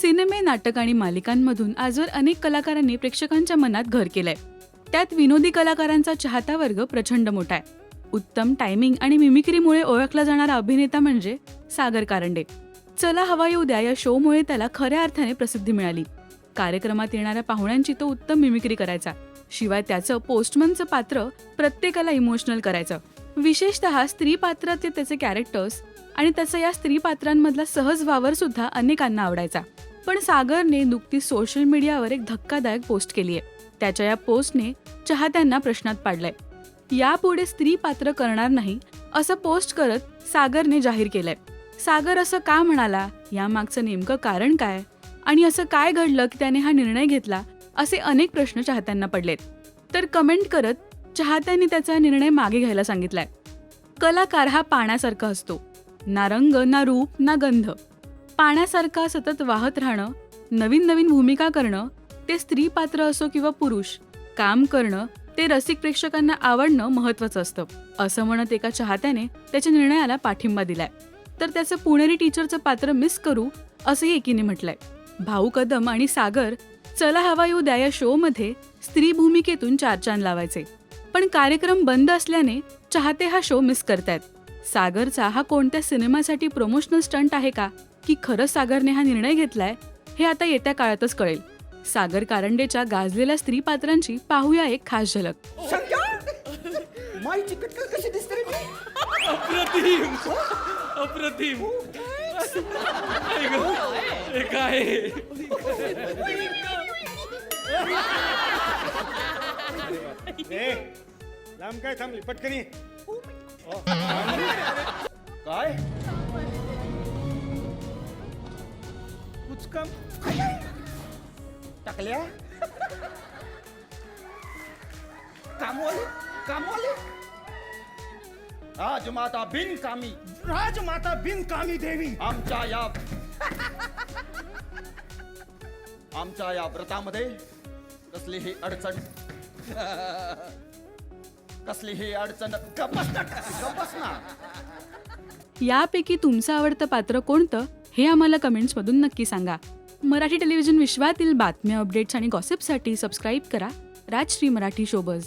सिनेमे नाटक आणि मालिकांमधून आजवर अनेक कलाकारांनी प्रेक्षकांच्या मनात घर केलंय. त्यात विनोदी कलाकारांचा चाहता वर्ग प्रचंड मोठा आहे. उत्तम टायमिंग आणि मिमिक्रीमुळे ओळखला जाणारा अभिनेता म्हणजे सागर कारंडे. चला हवा येऊ द्या या शोमुळे त्याला खऱ्या अर्थाने प्रसिद्धी मिळाली. कार्यक्रमात येणाऱ्या पाहुण्यांची तो उत्तम मिमिक्री करायचा. शिवाय त्याचं पोस्टमनचं पात्र प्रत्येकाला इमोशनल करायचं. विशेषतः स्त्री पात्रातले त्याचे कॅरेक्टर्स आणि त्याचा या स्त्री पात्रांमधला सहज वावर सुद्धा अनेकांना आवडायचा. पण सागरने नुकतीच सोशल मीडियावर एक धक्कादायक पोस्ट केली आहे. त्याच्या या पोस्टने चाहत्यांना प्रश्नात पाडलंय. यापुढे स्त्री पात्र करणार नाही असं पोस्ट करत सागरने जाहीर केलंय. सागर असं का म्हणाला? यामागचं नेमकं कारण काय? आणि असं काय घडलं की त्याने हा निर्णय घेतला? असे अनेक प्रश्न चाहत्यांना पडलेत. तर कमेंट करत चाहत्यांनी त्याचा निर्णय मागे घ्यायला सांगितलाय. कलाकार हा पाण्यासारखा असतो. ना रंग ना रूप ना गंध. पाण्यासारखा सतत वाहत राहणं नवीन नवीन भूमिका करणं ते स्त्री पात्र असो किंवा पुरुष काम करणं ते रसिक प्रेक्षकांना आवडणं महत्वाचं असतं. असं म्हणत एका चाहत्याने त्याच्या निर्णयाला पाठिंबा दिलाय. तर त्याचं पुणेरी टीचरचं पात्र मिस करू असंही एकीने म्हटलंय. भाऊ कदम आणि सागर चला हवा येऊ द्या या शोमध्ये स्त्री भूमिकेतून चार चांद लावायचे. पण कार्यक्रम बंद असल्याने चाहते हा शो मिस करतायत. सागरचा हा कोणत्या सिनेमासाठी प्रमोशनल स्टंट आहे का? की खरंच सागरने हा निर्णय घेतलाय हे आता येत्या काळातच कळेल. सागर कारंडेच्या गाजलेल्या स्त्री पात्रांची पाहूया एक खास झलक. शंकर! माई चिकटकल कशी दिसते रे मी अप्रतिम! अप्रतिम! काय? गं? हे काय? ए लांब काय थांबली? पटकनी ओ, काय? कुचकम टाकल्या कामवाले कामवाले राजमाता बिन कामी राजमाता बिन कामी देवी आमच्या या आमच्या या व्रतामध्ये कसलीही अडचण कसलीही अडचण गप्पस ना गप्पस ना यापैकी तुमचं आवडतं पात्र कोणतं? हे आम्हाला कमेंट्समधून नक्की सांगा. मराठी टेलिव्हिजन विश्वातील बातम्या अपडेट्स आणि गॉसिपसाठी सबस्क्राईब करा. राजश्री मराठी शोबज